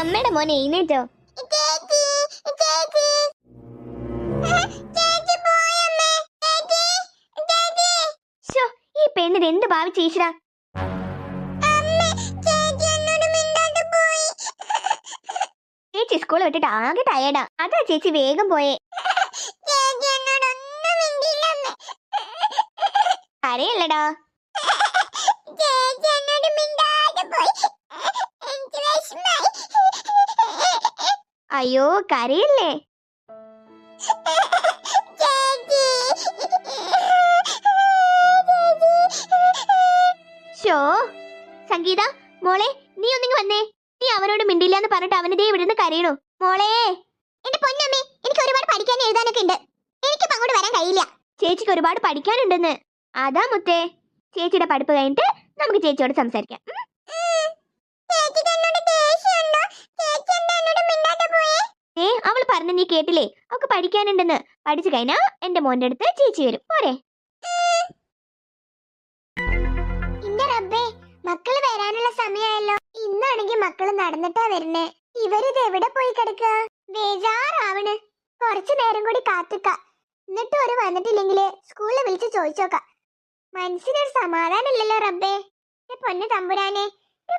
അമ്മയുടെ മോനെ എഴുന്നേറ്റോ? ഈ പെണ്ണിത് എന്ത് ഭാവിച്ച് ഈശ്വരാ? ചേച്ചി സ്കൂൾ വിട്ടിട്ട് ആകെ ടയേർഡാ അതാ ചേച്ചി വേഗം പോയേ. അറിയല്ലടാ അയ്യോ കരയല്ലേ? ഷോ സംഗീത മോളെ നീ ഒന്നിങ്ങ് വന്നേ. നീ അവനോട് മിണ്ടില്ല എന്ന് പറഞ്ഞിട്ട് അവനിതേ ഇവിടുന്ന് കരയണു. മോളെ. എന്റെ പൊന്നമ്മേ എനിക്ക് ഒരുപാട് പഠിക്കാൻ എഴുതാനൊക്കെ ഉണ്ട്. എനിക്കിപ്പോ അങ്ങോട്ട് വരാൻ കഴിയില്ല. ചേച്ചിക്ക് ഒരുപാട് പഠിക്കാനുണ്ടെന്ന്. അതാ മുത്തേ. ചേച്ചിയുടെ പഠിപ്പ് കഴിഞ്ഞിട്ട് നമുക്ക് ചേച്ചിയോട് സംസാരിക്കാം. പറഞ്ഞ നീ കേട്ടില്ലേ? അവക്ക് പഠിക്കാനുണ്ടെന്ന്. പഠിച്ചു കഴിഞ്ഞാ എന്റെ മോന്റെ അടുത്ത് ചേച്ചി വരും. പോരെ. മക്കൾ വരാനുള്ള സമയമായല്ലോ ഇന്നാണെങ്കിൽ മക്കൾ നടന്നിട്ടാ വരുന്നേ. ഇവരിത് എവിടെ പോയി കിടക്കുക ബേജാറാവണ്. കുറച്ചു നേരം കൂടി കാത്തുക്ക. എന്നിട്ട് ഒരു വന്നിട്ടില്ലെങ്കിൽ സ്കൂളിൽ വിളിച്ച് ചോദിച്ചോക്ക. മനസ്സിനൊരു സമാധാനമില്ലല്ലോ റബ്ബേ. പൊന്നു തമ്പുരാനെ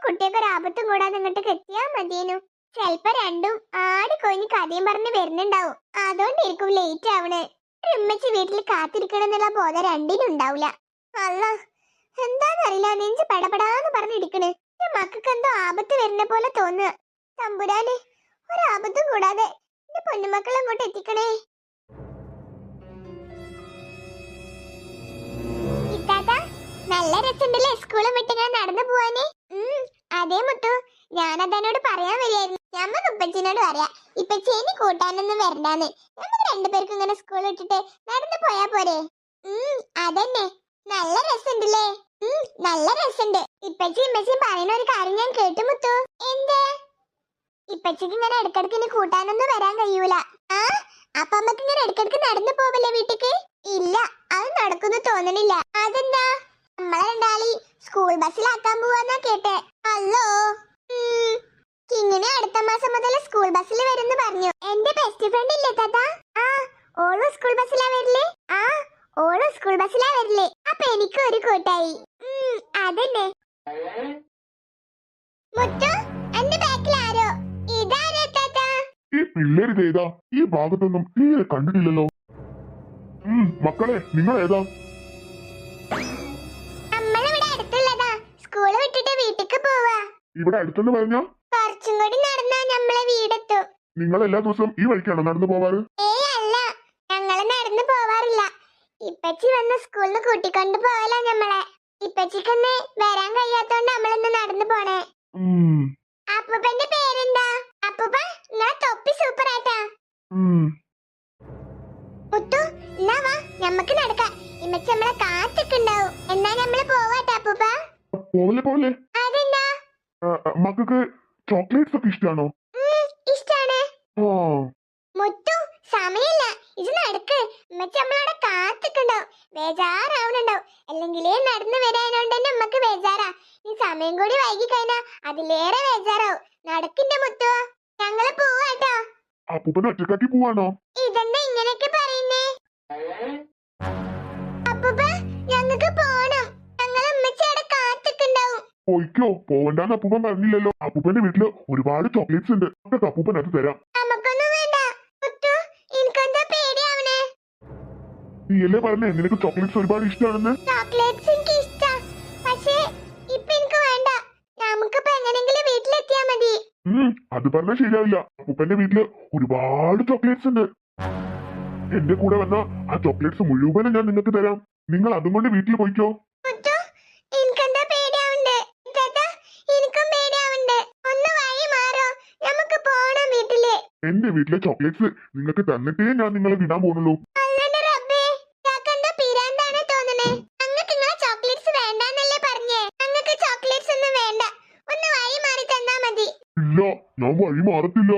കുട്ടിയൊക്കെ ഒരു ആപത്തും കൂടാതെ ഇങ്ങോട്ട് എത്തിയാ മതിയേനു. ചെലപ്പോ രണ്ടും ആട് കൊഞ്ഞ് കഥയും പറഞ്ഞ് വരുന്നുണ്ടാവും. അതുകൊണ്ടിരിക്കും ലേറ്റ് ആവണേ. ഉമ്മച്ച് വീട്ടിൽ കാത്തിരിക്കണമെന്നുള്ള ബോധം രണ്ടിനും ഉണ്ടാവില്ല അല്ല എന്താന്നറിയില്ല നെഞ്ച് പടപടാന്ന് പറഞ്ഞിരിക്കണേ. എന്റെ മക്കൾക്ക് എന്തോ ആപത്ത് വരുന്ന പോലെ തോന്നു. തമ്പുരാനെ ഒരാപത്തും കൂടാതെ എന്റെ പൊന്നുമക്കൾ അങ്ങോട്ട് എത്തിക്കണേ. നല്ല രസമുണ്ടല്ലേ സ്കൂളും വിട്ട് ഞാൻ നടന്നു പോവാനേ? ഉം അതേ മുത്തു. ഞാനതനോട് പറയാൻ വരികയായിരുന്നു ഞമ്മക്ക് ഉപ്പച്ചിനോട് പറയാം ഇപ്പച്ചേനെ കൂട്ടാനൊന്നും വരണ്ടാന്ന്. നമുക്ക് രണ്ടുപേർക്കും ഇങ്ങനെ സ്കൂൾ വിട്ടിട്ട് നടന്നു പോയാ പോരെ. ഉം അതന്നെ. നല്ല രസമുണ്ടല്ലേ? ഉം നല്ല രസണ്ട് ഇപ്പച്ചി ഇമ്മച്ചിയും പറയുന്ന ഒരു കാര്യം ഞാൻ കേട്ടു മുത്തു. എന്തേ? ഇപ്പച്ചിക്ക് ഇങ്ങനെ ഇടക്കിടക്ക് ഇനി കൂട്ടാനൊന്നും വരാൻ കഴിയൂല. ആ അപ്പൊ അമ്മയ്ക്ക് ഇങ്ങനെ ഇടക്കിടക്ക് നടന്നു പോവല്ലേ വീട്ടിക്ക്? ഇല്ല അത് നടക്കുന്നു തോന്നണില്ല. അതെന്താ? നമ്മളെ രണ്ടാളി സ്കൂൾ ബസ്സിലാക്കാൻ പോവാന്നാ കേട്ടെ. അല്ലോ? മാസം മുതൽ സ്കൂൾ ബസ്സിൽ വരുന്നു പറഞ്ഞു. എന്റെ ബെസ്റ്റ് ഫ്രണ്ട് ഇല്ലേ താത്ത ആ ഓളും സ്കൂൾ ബസ്സിലാ വരില്ലേ ആ ഓളും സ്കൂൾ ബസ്സിലാ വരില്ലേ അപ്പൊ എനിക്ക് ഒരു കൂട്ടായി. അതന്നെ. മുത്തു എന്റെ ബാക്കിൽ ആരോ? ഇതാരോ താത്ത ഈ പിള്ളേരിത് ഏതാ ഈ ഭാഗത്തൊന്നും തീരെ കണ്ടിട്ടില്ലല്ലോ. മക്കളെ നിങ്ങൾ ഏതാ നമ്മളിവിടെ അടുത്തുള്ളതാ. സ്കൂൾ വിട്ടിട്ട് വീട്ടിക്ക് പോവാ. ഇവിടെ അടുത്തെന്ന് പറഞ്ഞാ കുറച്ചും കൂടി നടന്നാ നമ്മളെ വീടെത്തും നിങ്ങൾ എല്ലാ ദിവസവും ഈ വഴിക്കാണോ നടന്നു പോവാറ്? ഞങ്ങൾ നടന്നു പോവാറില്ല. ഇപ്പച്ചി വന്ന് സ്കൂളിൽ കൂട്ടിക്കൊണ്ട് പോവല ഞമ്മളെ. ഇപ്പച്ചിക്കൊന്ന് വരാൻ കഴിയാത്തോണ്ട് നമ്മളിന്ന് നടന്നു പോണേ. അപ്പൂപ്പന്റെ പേരെന്താ? അപ്പൂപ്പ എന്നാ തൊപ്പി സൂപ്പർ ആട്ടാ. മുത്തു എന്നാ വാ ഞമ്മക്ക് നടക്കാം. ഇമ്മച്ചി നമ്മളെ കാത്തിട്ടുണ്ടാവും. എന്നാ നമ്മൾ പോവാട്ടാ അപ്പൂപ്പ? പോവല്ലേ പോവല്ലേ? അതെന്താ? മക്കൾക്ക് ചോക്ലേറ്റ്സ് ഒക്കെ ഇഷ്ടാണ്? ആ മുത്തു സമയമില്ല. ഇത് നടക്ക്. നമ്മളവിടെ കാത്തിട്ടുണ്ടാവും ബേജാറാവണുണ്ടാവും. അല്ലെങ്കിലേ നടന്നു വരാനോണ്ട് തന്നെ ഉമ്മക്ക് ബേജാറാ. നീ സമയം കൂടി വൈകി കഴിഞ്ഞാ അതിലേറെ ബേജാറാവും. നടക്കിന്റെ മുത്തു? ഞങ്ങൾ പോവാട്ടോ. അപ്പൂപ്പനെ ഒറ്റക്കാക്കി പോവാണോ? ഇതെന്താ ഇങ്ങനെയൊക്കെ പറയുന്നേ? അപ്പൂപ്പ ഞങ്ങക്ക് പോണം. ഞങ്ങളെ ഉമ്മച്ചി കാത്തിക്കണ്ടാവും. പോയിക്കോ. പോവണ്ടാന്ന് അപ്പൂപ്പൻ പറഞ്ഞില്ലല്ലോ. അപ്പൂപ്പന്റെ വീട്ടിൽ ഒരുപാട് ചോക്ലേറ്റ്സ് ഉണ്ട്. അപ്പൂപ്പൻ അത് തരാം നമുക്കൊന്നും വേണ്ട മുത്തു എനിക്കെന്താ പേടിയാവണേ നീ അല്ലേ പറഞ്ഞേ? നിനക്ക് ചോക്ലേറ്റ്സ് ഒരുപാട് ഇഷ്ടമാണെന്ന് ചോക്ലേറ്റ്സ് എനിക്ക് ഇഷ്ടാ. പക്ഷേ ഇപ്പൊ എനിക്ക് വേണ്ട. നമുക്കിപ്പോ എങ്ങനെങ്കിലും വീട്ടിലെത്തിയാ മതി. അത് പറഞ്ഞാൽ ശരിയാവില്ല. അപ്പൂപ്പന്റെ വീട്ടിൽ ഒരുപാട് ചോക്ലേറ്റ്സ് ഉണ്ട്. എന്റെ കൂടെ വന്ന ആ ചോക്ലേറ്റ്സ് മുഴുവനും ഞാൻ നിങ്ങൾക്ക് തരാം. നിങ്ങൾ അതും കൊണ്ട് വീട്ടിൽ പോയിക്കോ. എന്റെ വീട്ടിലെ ചോക്ലേറ്റ്സ് നിങ്ങൾക്ക് തന്നിട്ടേ ഞാൻ നിങ്ങളെ വിടാൻ പോകുന്നുള്ളൂ അല്ലാണ്ട് റബ്ബേ ചാക്കെന്താ പിരാന്താണ് തോന്നണേ അങ്ങക്ക് നിങ്ങളെ ചോക്ലേറ്റ്സ് വേണ്ടാന്നല്ലേ പറഞ്ഞേ അങ്ങക്ക് ചോക്ലേറ്റ്സ് ഒന്നും വേണ്ട ഒന്ന് വഴി മാറി തന്നാ മതി ഇല്ല ഞാൻ വഴി മാറത്തില്ല മുത്തു ഇത് പിരാന്തൻ എന്നാട്ടോ ആ താത്ത ഇത് പിരാന്തൻ തന്നെ അല്ലന്റെ റബ്ബേ ഇപ്പൊ എന്താ ചെയ്യാ ഇവിടെ ഒന്നും ഒരു മനുഷ്യക്കുഞ്ഞിനെ പോലും കാണാനും ഇല്ല മുത്തു എന്താ ചെയ്യാ ഞാൻ വഴി മാറത്തില്ല.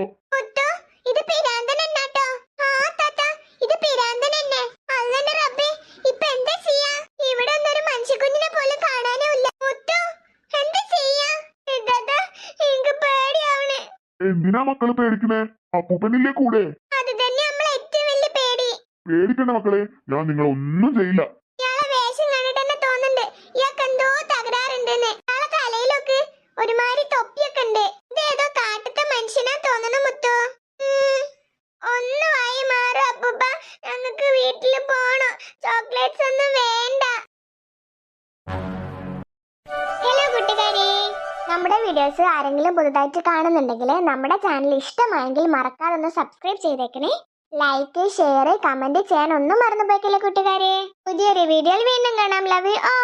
എന്തിനാ മക്കൾ പേടിക്കണേ? അപ്പൂപ്പനില്ലേ കൂടെ? പേടിക്കണ്ട മക്കളെ ഞാൻ നിങ്ങളെ ഒന്നും ചെയ്യില്ല. നമ്മുടെ വീഡിയോസ് ആരെങ്കിലും പുതുതായിട്ട് കാണുന്നുണ്ടെങ്കിൽ നമ്മുടെ ചാനൽ ഇഷ്ടമായെങ്കിൽ മറക്കാതെ ഒന്ന് സബ്സ്ക്രൈബ് ചെയ്തേക്കണേ. ലൈക്ക് ഷെയർ കമന്റ് ചെയ്യാൻ ഒന്നും മറന്നു പോയിക്കില്ല കൂട്ടുകാരെ. പുതിയൊരു വീഡിയോയിൽ വീണ്ടും കാണാം. Love you friends